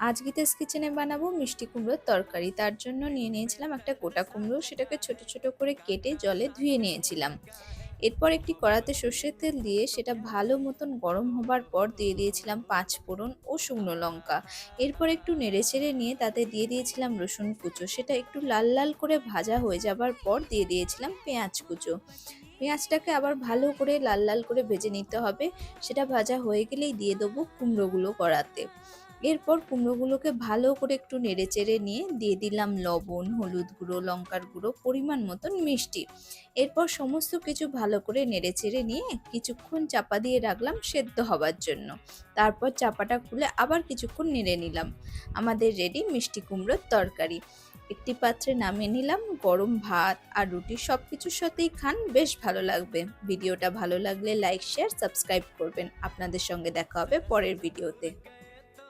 আজ গীতাস কিচেনে বানাবো মিষ্টি কুমড়োর তরকারি। তার জন্য নিয়ে নিয়েছিলাম একটা গোটা কুমড়ো। সেটাকে ছোট ছোট করে কেটে জলে ধুয়ে নিয়েছিলাম। এরপর একটি কড়াতে সর্ষের তেল দিয়ে সেটা ভালো মতন গরম হবার পর দিয়ে দিয়েছিলাম পাঁচ ফোড়ন ও শুকনো লঙ্কা। এরপর একটু নেড়ে নেড়েচেড়ে নিয়ে তাতে দিয়ে দিয়েছিলাম রসুন কুচো। সেটা একটু লাল লাল করে ভাজা হয়ে যাবার পর দিয়ে দিয়েছিলাম পেঁয়াজ কুচো। পেঁয়াজটাকে আবার ভালো করে লাল লাল করে ভেজে নিতে হবে। সেটা ভাজা হয়ে গেলেই দিয়ে দেবো কুমড়োগুলো কড়াতে। এরপর কুমড়োগুলোকে ভালো করে একটু নেড়ে চেড়ে নিয়ে দিয়ে দিলাম লবণ, হলুদ গুঁড়ো, লঙ্কার গুঁড়ো, পরিমাণ মতন মিষ্টি। এরপর সমস্ত কিছু ভালো করে নেড়ে চেড়ে নিয়ে কিছুক্ষণ চাপা দিয়ে রাখলাম সেদ্ধ হবার জন্য। তারপর চাপাটা খুলে আবার কিছুক্ষণ নেড়ে নিলাম। আমাদের রেডি মিষ্টি কুমড়োর তরকারি। একটি পাত্রে নামিয়ে নিলাম, গরম ভাত আর রুটি সব কিছুর সাথেই খান, বেশ ভালো লাগবে। ভিডিওটা ভালো লাগলে লাইক শেয়ার সাবস্ক্রাইব করবেন। আপনাদের সঙ্গে দেখা হবে পরের ভিডিওতে